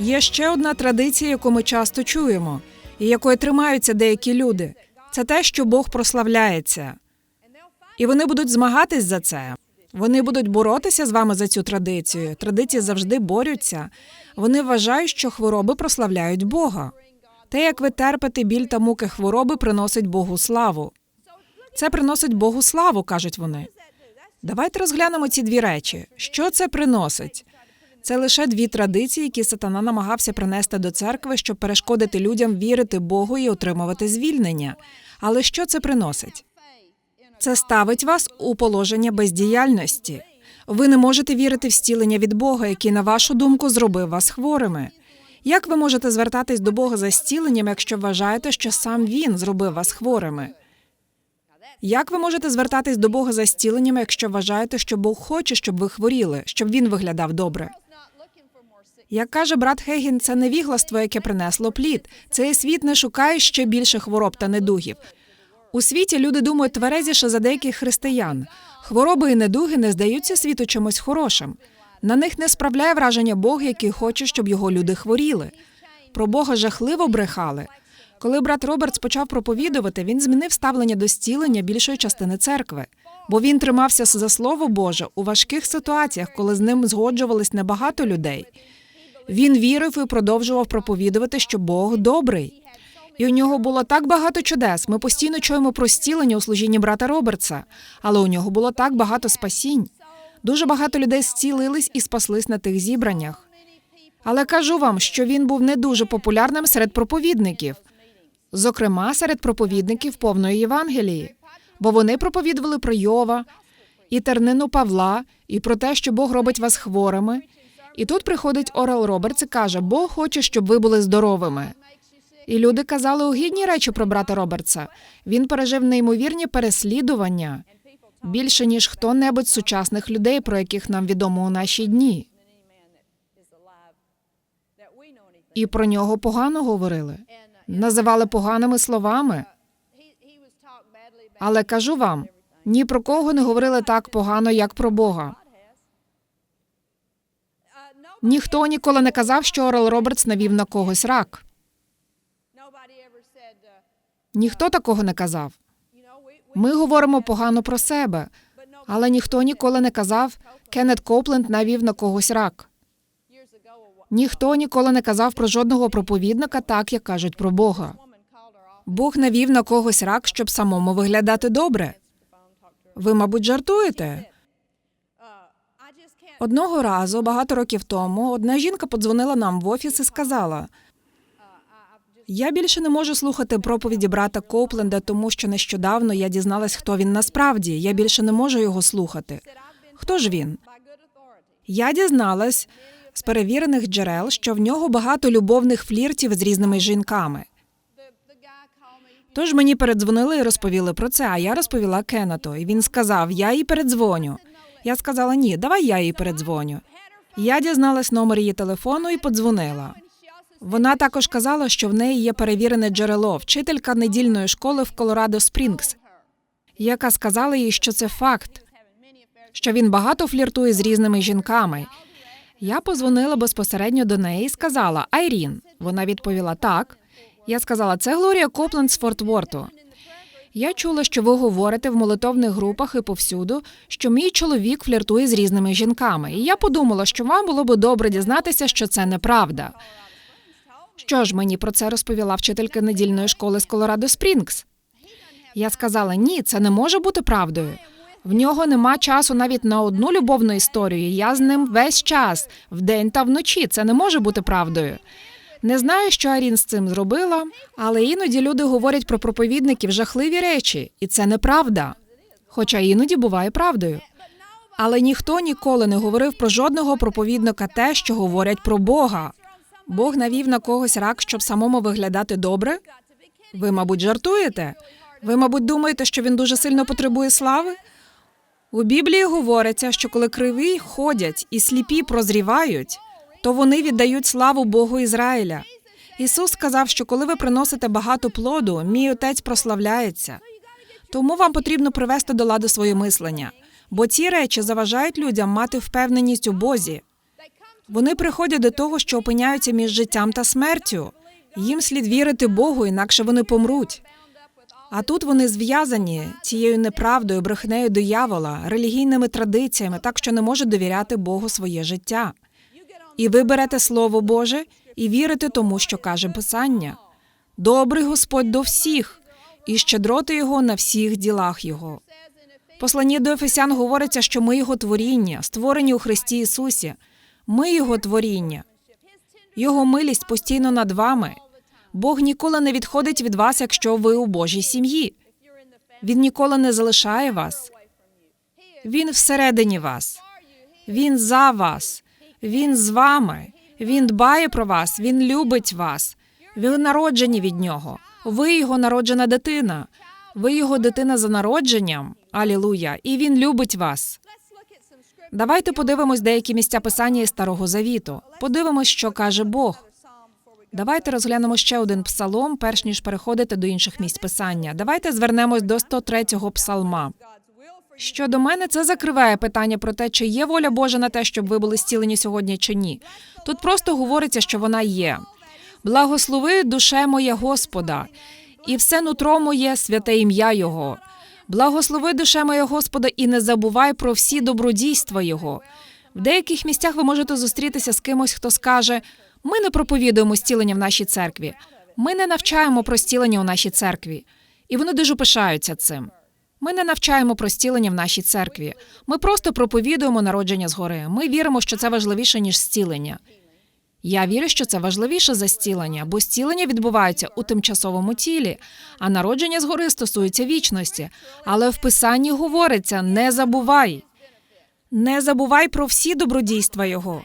Є ще одна традиція, яку ми часто чуємо, і якої тримаються деякі люди. Це те, що Бог прославляється. І вони будуть змагатись за це. Вони будуть боротися з вами за цю традицію. Традиції завжди борються. Вони вважають, що хвороби прославляють Бога. Те, як ви терпите біль та муки хвороби, приносить Богу славу. Це приносить Богу славу, кажуть вони. Давайте розглянемо ці дві речі. Що це приносить? Це лише дві традиції, які сатана намагався принести до церкви, щоб перешкодити людям вірити Богу і отримувати звільнення. Але що це приносить? Це ставить вас у положення бездіяльності. Ви не можете вірити в стілення від Бога, який, на вашу думку, зробив вас хворими. Як ви можете звертатись до Бога за стіленням, якщо вважаєте, що сам Він зробив вас хворими? Як ви можете звертатись до Бога за стіленням, якщо вважаєте, що Бог хоче, щоб ви хворіли, щоб він виглядав добре? Як каже брат Хегін, це невігластво, яке принесло плід. Цей світ не шукає ще більше хвороб та недугів. У світі люди думають тверезіше за деяких християн. Хвороби і недуги не здаються світу чимось хорошим. На них не справляє враження Бог, який хоче, щоб його люди хворіли. Про Бога жахливо брехали. Коли брат Робертс почав проповідувати, він змінив ставлення до стілення більшої частини церкви, бо він тримався за слово Боже у важких ситуаціях, коли з ним згоджувались небагато людей. Він вірив і продовжував проповідувати, що Бог добрий. І у нього було так багато чудес. Ми постійно чуємо про стілення у служінні брата Робертса, але у нього було так багато спасінь. Дуже багато людей зцілились і спаслись на тих зібраннях. Але кажу вам, що він був не дуже популярним серед проповідників, зокрема серед проповідників повної Євангелії, бо вони проповідували про Йова і тернину Павла, і про те, що Бог робить вас хворими. І тут приходить Орел Робертс і каже: Бог хоче, щоб ви були здоровими. І люди казали огідні речі про брата Робертса. Він пережив неймовірні переслідування більше ніж хто-небудь з сучасних людей, про яких нам відомо у наші дні. І про нього погано говорили, називали поганими словами. Але кажу вам, ні про кого не говорили так погано, як про Бога. Ніхто ніколи не казав, що Орел Робертс навів на когось рак. Ніхто такого не казав. Ми говоримо погано про себе, але ніхто ніколи не казав, Кеннет Копленд навів на когось рак. Ніхто ніколи не казав про жодного проповідника так, як кажуть про Бога. Бог навів на когось рак, щоб самому виглядати добре. Ви, мабуть, жартуєте. Одного разу, багато років тому, одна жінка подзвонила нам в офіс і сказала: я більше не можу слухати проповіді брата Копленда, тому що нещодавно я дізналась, хто він насправді. Я більше не можу його слухати. Хто ж він? Я дізналась з перевірених джерел, що в нього багато любовних фліртів з різними жінками. Тож мені передзвонили і розповіли про це, а я розповіла Кеннету, і він сказав: Я їй передзвоню. Я сказала: ні, давай я їй передзвоню. Я дізналась номер її телефону і подзвонила. Вона також казала, що в неї є перевірене джерело, вчителька недільної школи в Колорадо Спрінгс, яка сказала їй, що це факт, що він багато фліртує з різними жінками. Я позвонила безпосередньо до неї і сказала Айрін. Вона відповіла так. Я сказала, це Глорія Копленд з Форт Ворту. Я чула, що ви говорите в молитовних групах і повсюду, що мій чоловік фліртує з різними жінками. І я подумала, що вам було би добре дізнатися, що це неправда. Що ж мені про це розповіла вчителька недільної школи з Колорадо Спрінгс? Я сказала: ні, це не може бути правдою. В нього нема часу навіть на одну любовну історію. Я з ним весь час, вдень та вночі. Це не може бути правдою. Не знаю, що Арін з цим зробила, але іноді люди говорять про проповідників жахливі речі, і це неправда. Хоча іноді буває правдою. Але ніхто ніколи не говорив про жодного проповідника те, що говорять про Бога. Бог навів на когось рак, щоб самому виглядати добре? Ви, мабуть, жартуєте? Ви, мабуть, думаєте, що він дуже сильно потребує слави? У Біблії говориться, що коли криві ходять і сліпі прозрівають, то вони віддають славу Богу Ізраїля. Ісус сказав, що коли ви приносите багато плоду, мій отець прославляється. Тому вам потрібно привести до ладу своє мислення, бо ці речі заважають людям мати впевненість у Бозі. Вони приходять до того, що опиняються між життям та смертю. Їм слід вірити Богу, інакше вони помруть. А тут вони зв'язані цією неправдою, брехнею диявола, релігійними традиціями, так що не можуть довіряти Богу своє життя. І ви берете Слово Боже і вірите тому, що каже Писання. Добрий Господь до всіх, і щедроти Його на всіх ділах Його. В Посланні до Ефесян говориться, що ми Його творіння, створені у Христі Ісусі. Ми Його творіння. Його милість постійно над вами. Бог ніколи не відходить від вас, якщо ви у Божій сім'ї. Він ніколи не залишає вас. Він всередині вас. Він за вас. Він з вами. Він дбає про вас. Він любить вас. Ви народжені від нього. Ви його народжена дитина. Ви його дитина за народженням. Алілуя. І він любить вас. Давайте подивимось деякі місця писання із Старого Завіту. Подивимось, що каже Бог. Давайте розглянемо ще один псалом, перш ніж переходити до інших місць писання. Давайте звернемось до 103-го псалма. Щодо мене, це закриває питання про те, чи є воля Божа на те, щоб ви були зцілені сьогодні чи ні. Тут просто говориться, що вона є. Благослови душе моє Господа, і все нутро моє святе ім'я Його. Благослови душе моє Господа, і не забувай про всі добродійства Його. В деяких місцях ви можете зустрітися з кимось, хто скаже: ми не проповідуємо зцілення в нашій церкві, ми не навчаємо про зцілення у нашій церкві. І вони дуже пишаються цим. Ми не навчаємо про зцілення в нашій церкві. Ми просто проповідуємо народження згори. Ми віримо, що це важливіше ніж зцілення. Я вірю, що це важливіше за зцілення, бо зцілення відбувається у тимчасовому тілі, а народження згори стосується вічності. Але в писанні говориться: не забувай. Не забувай про всі добродійства його.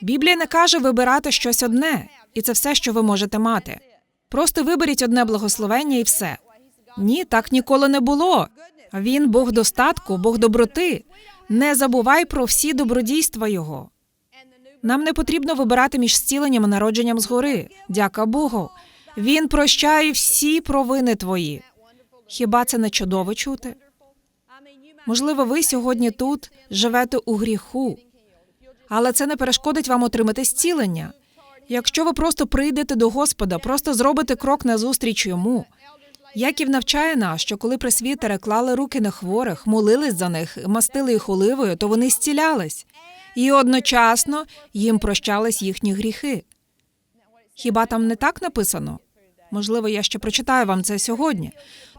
Біблія не каже вибирати щось одне, і це все, що ви можете мати. Просто виберіть одне благословення і все. Ні, так ніколи не було. Він Бог достатку, Бог доброти. Не забувай про всі добродійства Його. Нам не потрібно вибирати між зціленням і народженням згори. Дяка Богу. Він прощає всі провини твої. Хіба це не чудово чути? Можливо, ви сьогодні тут живете у гріху, але це не перешкодить вам отримати зцілення. Якщо ви просто прийдете до Господа, просто зробите крок назустріч йому. Яків навчає нас, що коли пресвітери клали руки на хворих, молились за них, мастили їх оливою, то вони зцілялись, і одночасно їм прощались їхні гріхи. Хіба там не так написано? Можливо, я ще прочитаю вам це сьогодні.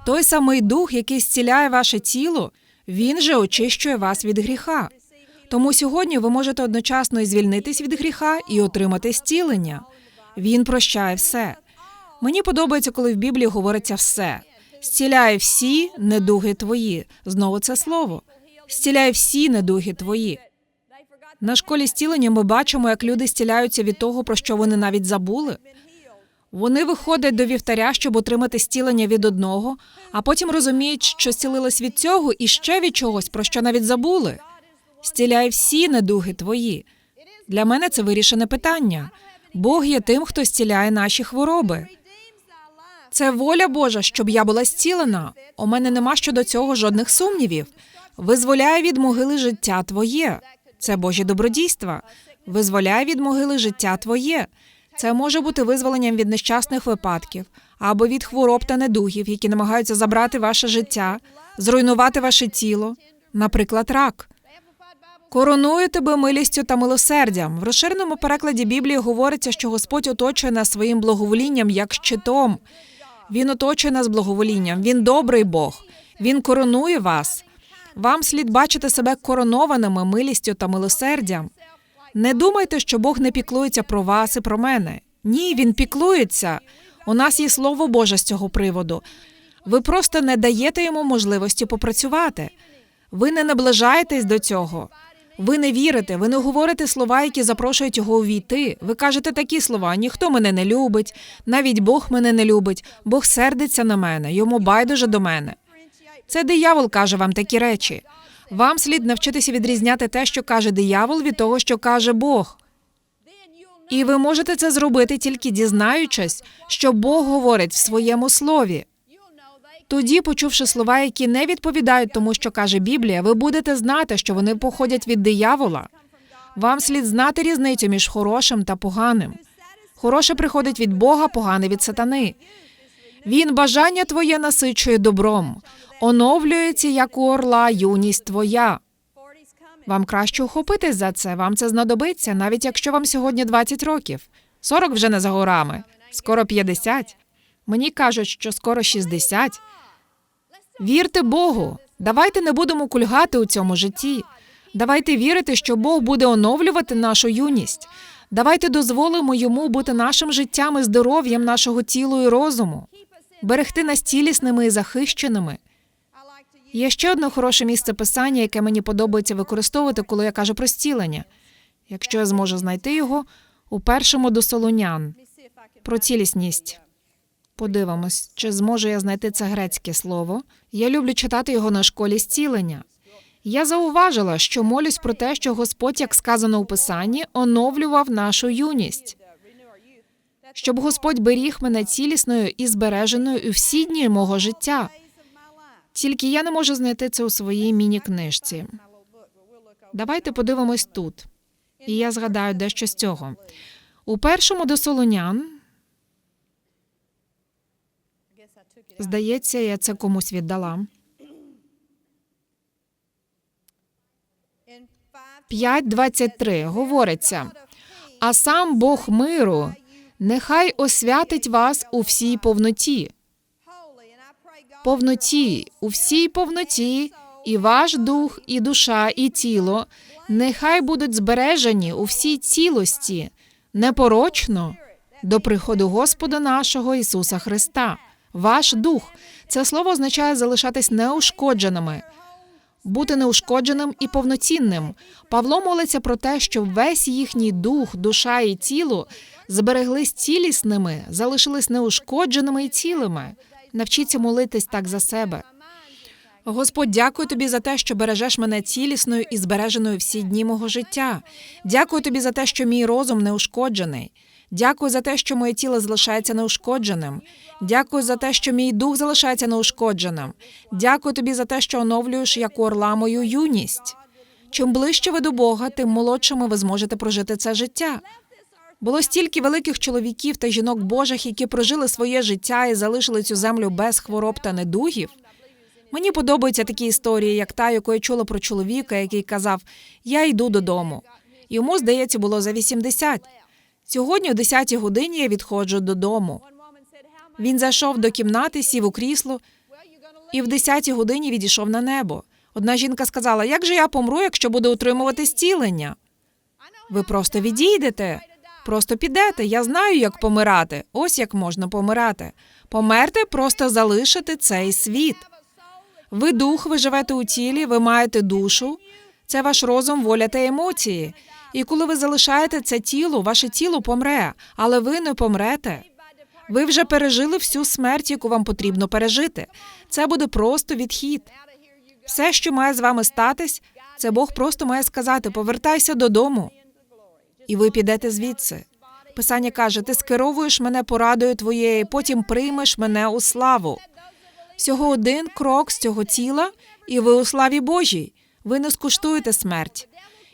Той самий дух, який зціляє ваше тіло, він же очищує вас від гріха. Тому сьогодні ви можете одночасно і звільнитись від гріха і отримати зцілення. Він прощає все. Мені подобається, коли в Біблії говориться все. Зціляє всі недуги твої. Знову це слово. Зціляє всі недуги твої. На школі зцілення ми бачимо, як люди зціляються від того, про що вони навіть забули. Вони виходять до вівтаря, щоб отримати зцілення від одного, а потім розуміють, що зцілились від цього і ще від чогось, про що навіть забули. Зціляє всі недуги твої. Для мене це вирішене питання. Бог є тим, хто зціляє наші хвороби. Це воля Божа, щоб я була зцілена. У мене нема щодо цього жодних сумнівів. Визволяє від могили життя твоє. Це Божі добродійства. Визволяє від могили життя твоє. Це може бути визволенням від нещасних випадків або від хвороб та недугів, які намагаються забрати ваше життя, зруйнувати ваше тіло, наприклад, рак. Коронує тебе милістю та милосердям. В розширеному перекладі Біблії говориться, що Господь оточує нас своїм благоволінням як щитом. Він оточує нас благоволінням. Він добрий Бог. Він коронує вас. Вам слід бачити себе коронованими милістю та милосердям. Не думайте, що Бог не піклується про вас і про мене. Ні, він піклується. У нас є слово Боже з цього приводу. Ви просто не даєте йому можливості попрацювати. Ви не наближаєтесь до цього. Ви не вірите, ви не говорите слова, які запрошують його увійти. Ви кажете такі слова: ніхто мене не любить, навіть Бог мене не любить, Бог сердиться на мене, йому байдуже до мене. Це диявол каже вам такі речі. Вам слід навчитися відрізняти те, що каже диявол, від того, що каже Бог. І ви можете це зробити тільки дізнаючись, що Бог говорить в своєму слові. Тоді, почувши слова, які не відповідають тому, що каже Біблія, ви будете знати, що вони походять від диявола. Вам слід знати різницю між хорошим та поганим. Хороше приходить від Бога, погане від сатани. Він бажання твоє насичує добром, оновлюється, як у орла, юність твоя. Вам краще ухопитись за це, вам це знадобиться, навіть якщо вам сьогодні 20 років. 40 вже не за горами, скоро 50. Мені кажуть, що скоро 60. Вірте Богу. Давайте не будемо кульгати у цьому житті. Давайте вірити, що Бог буде оновлювати нашу юність. Давайте дозволимо йому бути нашим життям і здоров'ям нашого тілу і розуму, берегти нас цілісними і захищеними. Є ще одне хороше місце писання, яке мені подобається використовувати, коли я кажу про зцілення. Якщо я зможу знайти його у першому до Солонян про цілісність. Подивимось, чи зможу я знайти це грецьке слово. Я люблю читати його на школі зцілення. Я зауважила, що молюсь про те, що Господь, як сказано у Писанні, оновлював нашу юність, щоб Господь беріг мене цілісною і збереженою у всі дні мого життя. Тільки я не можу знайти це у своїй міні-книжці. Давайте подивимось тут. І я згадаю дещо з цього. У першому до Солонян, здається, я це комусь віддала. 5.23 говориться, а сам Бог миру нехай освятить вас у всій повноті, повноті, у всій повноті, і ваш дух, і душа, і тіло нехай будуть збережені у всій цілості, непорочно до приходу Господа нашого Ісуса Христа. Ваш дух це слово означає залишатись неушкодженими, бути неушкодженим і повноцінним. Павло молиться про те, щоб весь їхній дух, душа і тіло збереглись цілісними, залишились неушкодженими і цілими. Навчіться молитись так за себе. Господь, дякую тобі за те, що бережеш мене цілісною і збереженою всі дні мого життя. Дякую тобі за те, що мій розум неушкоджений. Дякую за те, що моє тіло залишається неушкодженим. Дякую за те, що мій дух залишається неушкодженим. Дякую тобі за те, що оновлюєш як у орла мою юність. Чим ближче ви до Бога, тим молодшими ви зможете прожити це життя. Було стільки великих чоловіків та жінок Божих, які прожили своє життя і залишили цю землю без хвороб та недугів. Мені подобаються такі історії, як та, яку я чула про чоловіка, який казав: Я йду додому. Йому, здається, було за 80. Сьогодні, о 10 годині, я відходжу додому. Він зайшов до кімнати, сів у крісло і в 10 годині відійшов на небо. Одна жінка сказала: Як же я помру, якщо буду утримувати зцілення? Ви просто відійдете, просто підете. Я знаю, як помирати. Ось як можна помирати. Померти просто залишити цей світ. Ви дух, ви живете у тілі, ви маєте душу. Це ваш розум, воля та емоції. І коли ви залишаєте це тіло, ваше тіло помре, але ви не помрете. Ви вже пережили всю смерть, яку вам потрібно пережити. Це буде просто відхід. Все, що має з вами статись, це Бог просто має сказати: повертайся додому, і ви підете звідси. Писання каже: ти скеровуєш мене порадою твоєю, потім приймеш мене у славу. Всього один крок з цього тіла, і ви у славі Божій. Ви не скуштуєте смерть.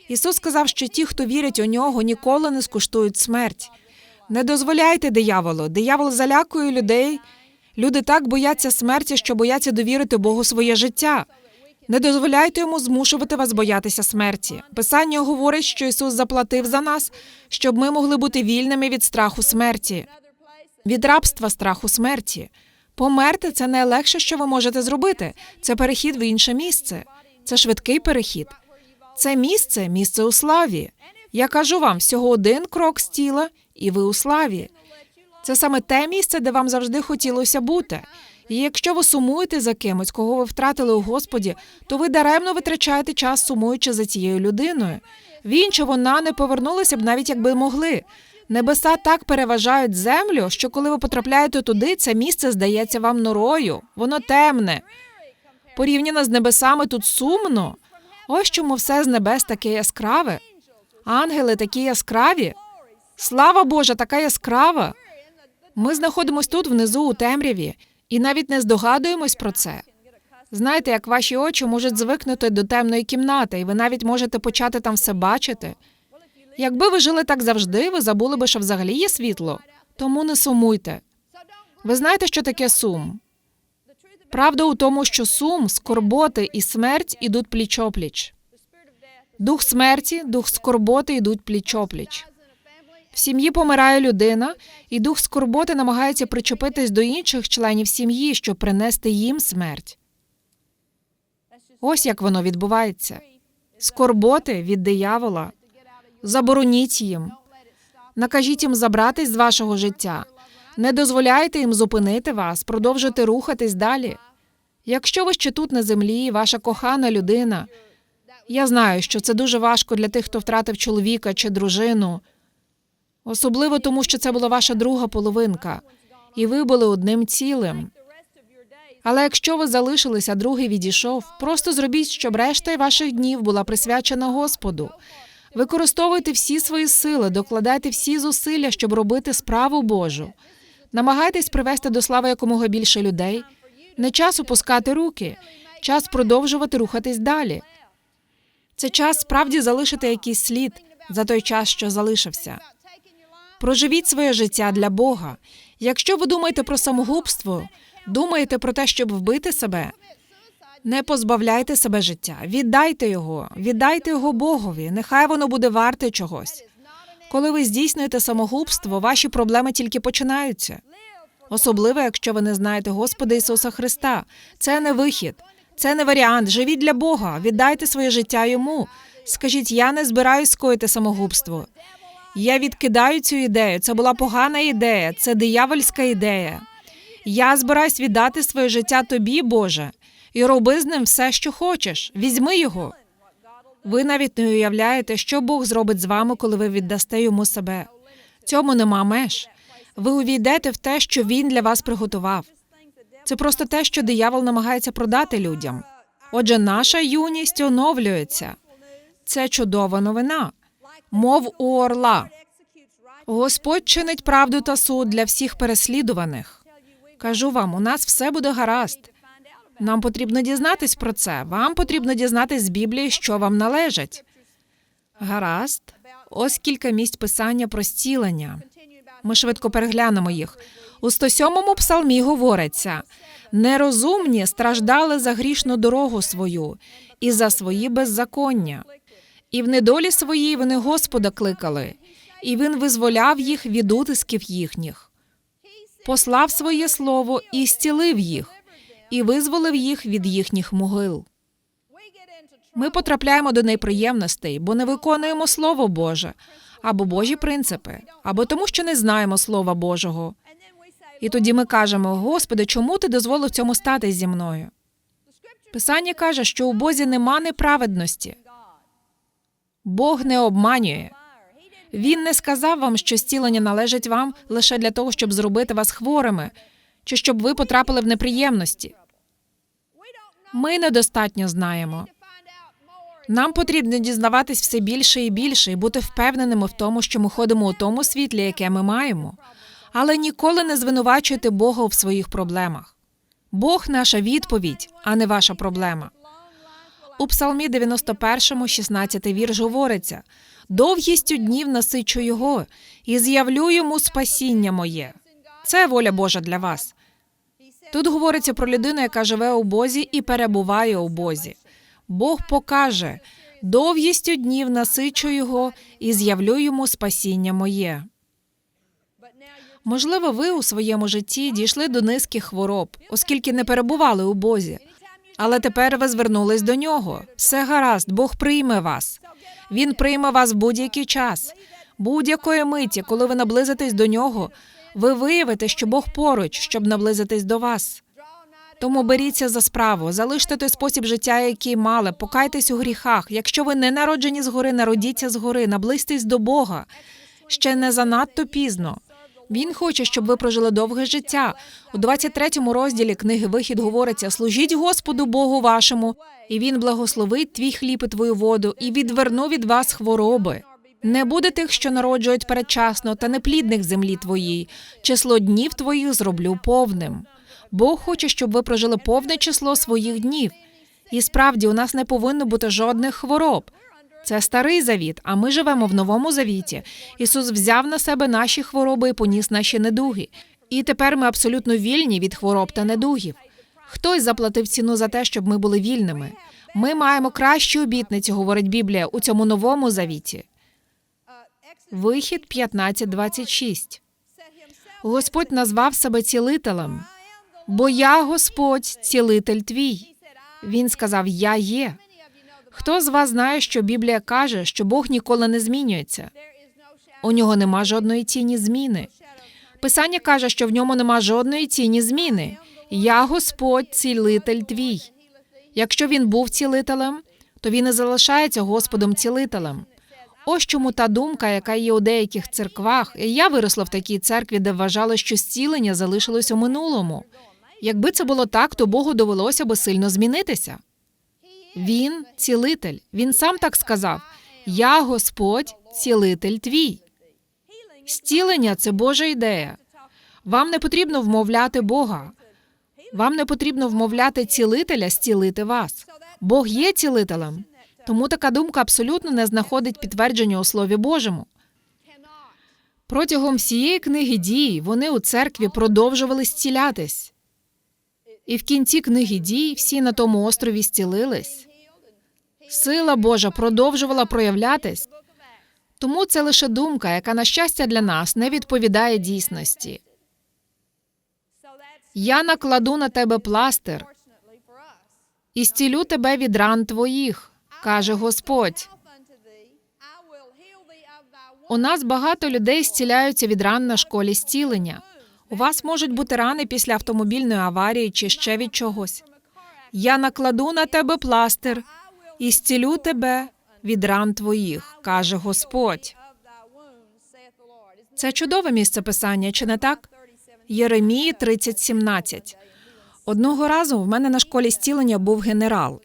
Ісус сказав, що ті, хто вірять у нього, ніколи не скуштують смерть. Не дозволяйте дияволу. Диявол залякує людей. Люди так бояться смерті, що бояться довірити Богу своє життя. Не дозволяйте йому змушувати вас боятися смерті. Писання говорить, що Ісус заплатив за нас, щоб ми могли бути вільними від страху смерті, від рабства страху смерті. Померти це найлегше, що ви можете зробити. Це перехід в інше місце. Це швидкий перехід. Це місце місце у славі. Я кажу вам, всього один крок з тіла, і ви у славі. Це саме те місце, де вам завжди хотілося бути. І якщо ви сумуєте за кимось, кого ви втратили у Господі, то ви даремно витрачаєте час, сумуючи за цією людиною. Він чи вона не повернулися б навіть якби могли. Небеса так переважають землю, що коли ви потрапляєте туди, це місце здається вам норою. Воно темне. Порівняно з небесами тут сумно. Ось чому все з небес таке яскраве. Ангели такі яскраві. Слава Божа, така яскрава. Ми знаходимося тут внизу у темряві і навіть не здогадуємось про це. Знаєте, як ваші очі можуть звикнути до темної кімнати, і ви навіть можете почати там все бачити. Якби ви жили так завжди, ви забули би, що взагалі є світло. Тому не сумуйте. Ви знаєте, що таке сум? Правда у тому, що сум, скорботи і смерть ідуть пліч-опліч. Дух смерті, дух скорботи йдуть пліч-опліч. В сім'ї помирає людина, і дух скорботи намагається причепитись до інших членів сім'ї, щоб принести їм смерть. Ось як воно відбувається. Скорботи від диявола. Забороніть їм. Накажіть їм забратись з вашого життя. Не дозволяйте їм зупинити вас, продовжити рухатись далі. Якщо ви ще тут на землі, ваша кохана людина. Я знаю, що це дуже важко для тих, хто втратив чоловіка чи дружину, особливо тому, що це була ваша друга половинка, і ви були одним цілим. Але якщо ви залишилися, другий відійшов, просто зробіть, щоб решта ваших днів була присвячена Господу. Використовуйте всі свої сили, докладайте всі зусилля, щоб робити справу Божу. Намагайтесь привести до слави якомога більше людей. Не час опускати руки, час продовжувати рухатись далі. Це час справді залишити якийсь слід за той час, що залишився. Проживіть своє життя для Бога. Якщо ви думаєте про самогубство, думаєте про те, щоб вбити себе. Не позбавляйте себе життя, віддайте його, віддайте його Богові. Нехай воно буде варте чогось. Коли ви здійснюєте самогубство, ваші проблеми тільки починаються. Особливо, якщо ви не знаєте Господа Ісуса Христа. Це не вихід, це не варіант. Живіть для Бога, віддайте своє життя йому. Скажіть, я не збираюсь скоїти самогубство. Я відкидаю цю ідею. Це була погана ідея, це диявольська ідея. Я збираюсь віддати своє життя тобі, Боже, і роби з ним все, що хочеш. Візьми його. Ви навіть не уявляєте, що Бог зробить з вами, коли ви віддасте йому себе. Цьому нема меж. Ви увійдете в те, що він для вас приготував. Це просто те, що диявол намагається продати людям. Отже, наша юність оновлюється. Це чудова новина. Мов у орла. Господь чинить правду та суд для всіх переслідуваних. Кажу вам, у нас все буде гаразд. Нам потрібно дізнатись про це. Вам потрібно дізнатись з Біблії, що вам належить. Гаразд. Ось кілька місць писання про зцілення. Ми швидко переглянемо їх. У 107-му псалмі говориться: нерозумні страждали за грішну дорогу свою і за свої беззаконня. І в недолі своїй вони Господа кликали, і він визволяв їх від утисків їхніх, послав своє слово і зцілив їх, і визволив їх від їхніх могил. Ми потрапляємо до неприємностей, бо не виконуємо Слово Боже або Божі принципи, або тому, що не знаємо Слова Божого. І тоді ми кажемо: Господи, чому ти дозволив цьому стати зі мною? Писання каже, що у Бозі нема неправедності. Бог не обманює. Він не сказав вам, що зцілення належить вам лише для того, щоб зробити вас хворими, чи щоб ви потрапили в неприємності. Ми недостатньо знаємо. Нам потрібно дізнаватись все більше і більше і бути впевненими в тому, що ми ходимо у тому світлі, яке ми маємо. Але ніколи не звинувачуйте Бога в своїх проблемах. Бог наша відповідь, а не ваша проблема. У Псалмі 91, 16 вірш говориться: довгістю днів насичу його і з'явлю йому спасіння моє. Це воля Божа для вас. Тут говориться про людину, яка живе у Бозі і перебуває у Бозі. Бог покаже довгістю днів насичу його і з'явлю йому спасіння моє. Можливо, ви у своєму житті дійшли до низки хвороб, оскільки не перебували у Бозі. Але тепер ви звернулись до нього. Все гаразд, Бог прийме вас. Він прийме вас в будь-який час, будь-якої миті, коли ви наблизитесь до нього, ви виявите, що Бог поруч, щоб наблизитись до вас. Тому беріться за справу, залиште той спосіб життя, який мали, покайтесь у гріхах. Якщо ви не народжені згори, народіться згори, наблизьтесь до Бога. Ще не занадто пізно. Він хоче, щоб ви прожили довге життя. У 23-му розділі книги Вихід говориться: служіть Господу Богу вашому, і він благословить твій хліб і твою воду, і відверну від вас хвороби. Не буде тих, що народжують передчасно, та неплідних землі твоїй. Число днів твоїх зроблю повним. Бог хоче, щоб ви прожили повне число своїх днів. І справді у нас не повинно бути жодних хвороб. Це старий завіт, а ми живемо в новому завіті. Ісус взяв на себе наші хвороби і поніс наші недуги. І тепер ми абсолютно вільні від хвороб та недугів. Хтось заплатив ціну за те, щоб ми були вільними. Ми маємо кращу обітницю, говорить Біблія, у цьому новому завіті. Вихід 15.26. Господь назвав себе цілителем, бо я Господь, цілитель твій. Він сказав: Я є. Хто з вас знає, що Біблія каже, що Бог ніколи не змінюється? У нього нема жодної тіні зміни. Писання каже, що в ньому нема жодної тіні зміни. Я Господь, цілитель твій. Якщо він був цілителем, то він і залишається Господом цілителем. Ось чому та думка, яка є у деяких церквах, і я виросла в такій церкві, де вважали, що зцілення залишилось у минулому. Якби це було так, то Богу довелося би сильно змінитися. Він цілитель. Він сам так сказав: Я Господь, цілитель твій. Зцілення це Божа ідея. Вам не потрібно вмовляти Бога. Вам не потрібно вмовляти цілителя зцілити вас. Бог є цілителем, тому така думка абсолютно не знаходить підтвердження у Слові Божому. Протягом всієї книги дій вони у церкві продовжували зцілятись. І в кінці книги дій всі на тому острові зцілились. Сила Божа продовжувала проявлятись. Тому це лише думка, яка, на щастя, для нас не відповідає дійсності. Я накладу на тебе пластир і зцілю тебе від ран твоїх, каже Господь. У нас багато людей зціляються від ран на школі зцілення. У вас можуть бути рани після автомобільної аварії чи ще від чогось. Я накладу на тебе пластир і зцілю тебе від ран твоїх, каже Господь. Це чудове місце писання, чи не так? Єремії 30.17. Одного разу в мене на школі зцілення був генерал.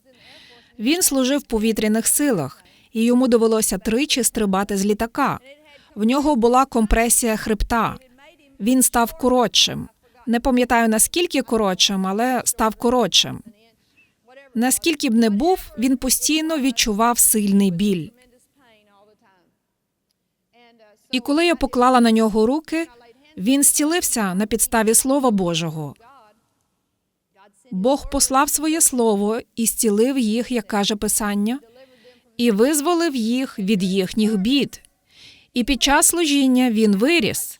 Він служив в повітряних силах, і йому довелося тричі стрибати з літака. В нього була компресія хребта. Він став коротшим. Не пам'ятаю наскільки коротшим, але став коротшим. Наскільки б не був, він постійно відчував сильний біль. І коли я поклала на нього руки, він зцілився на підставі Слова Божого. Бог послав своє слово і зцілив їх, як каже Писання, і визволив їх від їхніх бід. І під час служіння він виріс.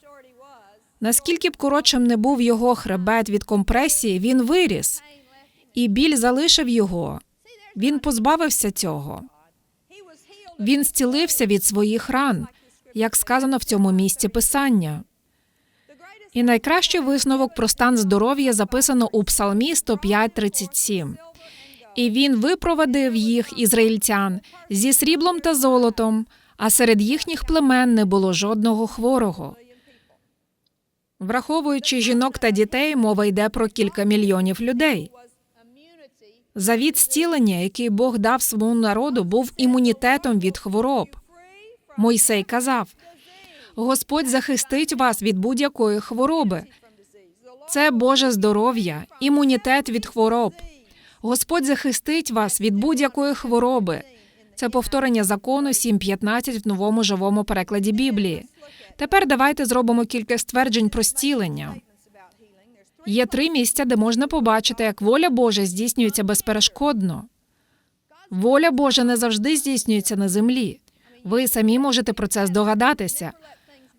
Наскільки б коротшим не був його хребет від компресії, він виріс, і біль залишив його. Він позбавився цього. Він зцілився від своїх ран, як сказано в цьому місці писання. І найкращий висновок про стан здоров'я записано у Псалмі 105.37. І він випровадив їх, ізраїльтян, зі сріблом та золотом, а серед їхніх племен не було жодного хворого. Враховуючи жінок та дітей, мова йде про кілька мільйонів людей. Завіт зцілення, який Бог дав своєму народу, був імунітетом від хвороб. Мойсей казав: Господь захистить вас від будь-якої хвороби. Це Боже здоров'я, імунітет від хвороб. Господь захистить вас від будь-якої хвороби. Це повторення закону 7.15 в новому живому перекладі Біблії. Тепер давайте зробимо кілька стверджень про зцілення. Є три місця, де можна побачити, як воля Божа здійснюється безперешкодно. Воля Божа не завжди здійснюється на землі. Ви самі можете про це здогадатися.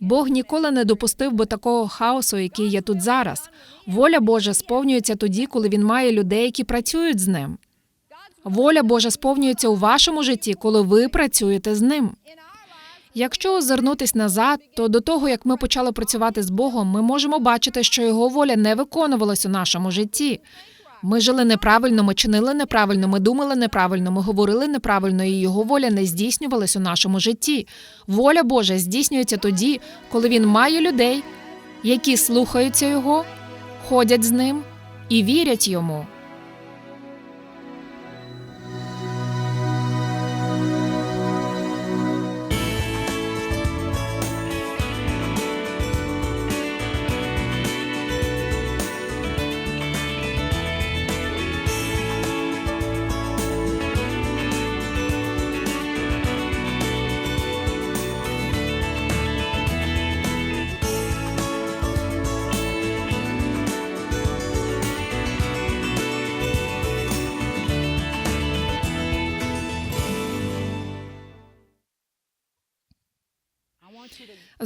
Бог ніколи не допустив би такого хаосу, який є тут зараз. Воля Божа сповнюється тоді, коли він має людей, які працюють з ним. Воля Божа сповнюється у вашому житті, коли ви працюєте з ним. Якщо озирнутись назад, то до того як ми почали працювати з Богом, ми можемо бачити, що його воля не виконувалась у нашому житті. Ми жили неправильно, ми чинили неправильно, ми думали неправильно, ми говорили неправильно, і його воля не здійснювалась у нашому житті. Воля Божа здійснюється тоді, коли він має людей, які слухаються його, ходять з ним і вірять йому.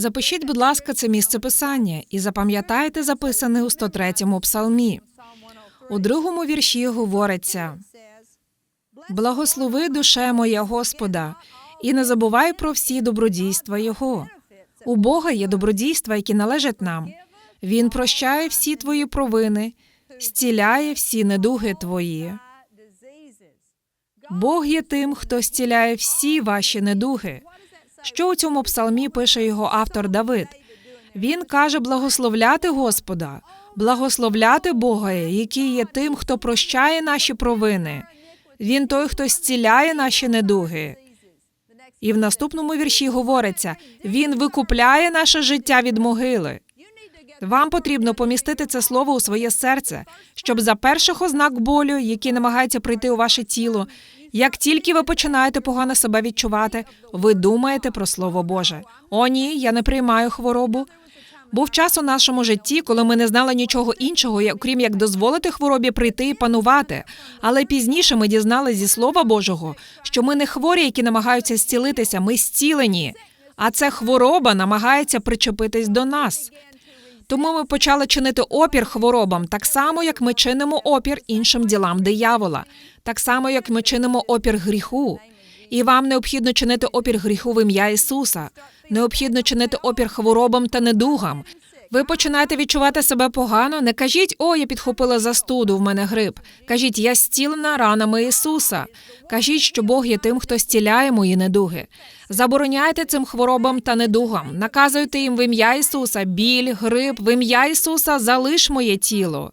Запишіть, будь ласка, це місце писання і запам'ятайте записане у 103-му псалмі. У другому вірші говориться: Благослови душе моя Господа, і не забувай про всі добродійства Його. У Бога є добродійства, які належать нам. Він прощає всі твої провини, зціляє всі недуги твої. Бог є тим, хто зціляє всі ваші недуги. Що у цьому псалмі пише його автор Давид? Він каже благословляти Господа, благословляти Бога, який є тим, хто прощає наші провини. Він той, хто зціляє наші недуги. І в наступному вірші говориться: Він викупляє наше життя від могили. Вам потрібно помістити це слово у своє серце, щоб за перших ознак болю, які намагаються прийти у ваше тіло, як тільки ви починаєте погано себе відчувати, ви думаєте про слово Боже. О, ні, я не приймаю хворобу. Був час у нашому житті, коли ми не знали нічого іншого, окрім як дозволити хворобі прийти і панувати. Але пізніше ми дізналися зі Слова Божого, що ми не хворі, які намагаються зцілитися, ми зцілені. А ця хвороба намагається причепитись до нас. Тому ми почали чинити опір хворобам, так само, як ми чинимо опір іншим ділам диявола, так само, як ми чинимо опір гріху. І вам необхідно чинити опір гріху в ім'я Ісуса. Необхідно чинити опір хворобам та недугам. Ви починаєте відчувати себе погано. Не кажіть, о, я підхопила застуду, в мене грип. Кажіть, я зцілена ранами Ісуса. Кажіть, що Бог є тим, хто зціляє мої недуги. Забороняйте цим хворобам та недугам. Наказуйте їм в ім'я Ісуса, біль, грип, в ім'я Ісуса залиш моє тіло.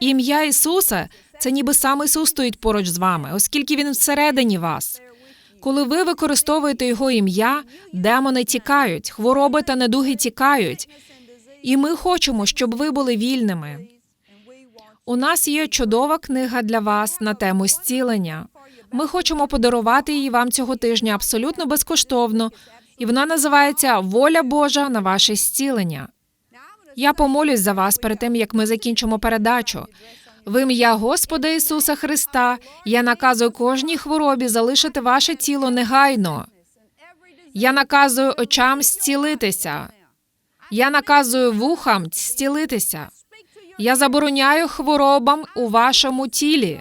Ім'я Ісуса це ніби сам Ісус стоїть поруч з вами, оскільки Він всередині вас. Коли ви використовуєте Його ім'я, демони тікають, хвороби та недуги тікають. І ми хочемо, щоб ви були вільними. У нас є чудова книга для вас на тему зцілення. Ми хочемо подарувати її вам цього тижня абсолютно безкоштовно, і вона називається Воля Божа на ваше зцілення. Я помолюсь за вас перед тим, як ми закінчимо передачу. В ім'я Господа Ісуса Христа я наказую кожній хворобі залишити ваше тіло негайно. Я наказую очам зцілитися. Я наказую вухам зцілитися. Я забороняю хворобам у вашому тілі.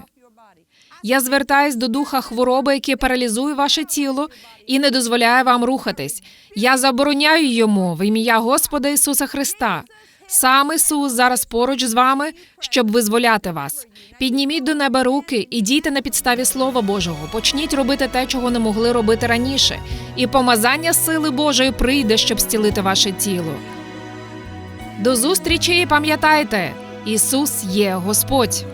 Я звертаюсь до духа хвороби, який паралізує ваше тіло і не дозволяє вам рухатись. Я забороняю йому в ім'я Господа Ісуса Христа. Сам Ісус зараз поруч з вами, щоб визволяти вас. Підніміть до неба руки і дійте на підставі Слова Божого. Почніть робити те, чого не могли робити раніше, і помазання сили Божої прийде, щоб зцілити ваше тіло. До зустрічі і пам'ятайте, Ісус є Господь.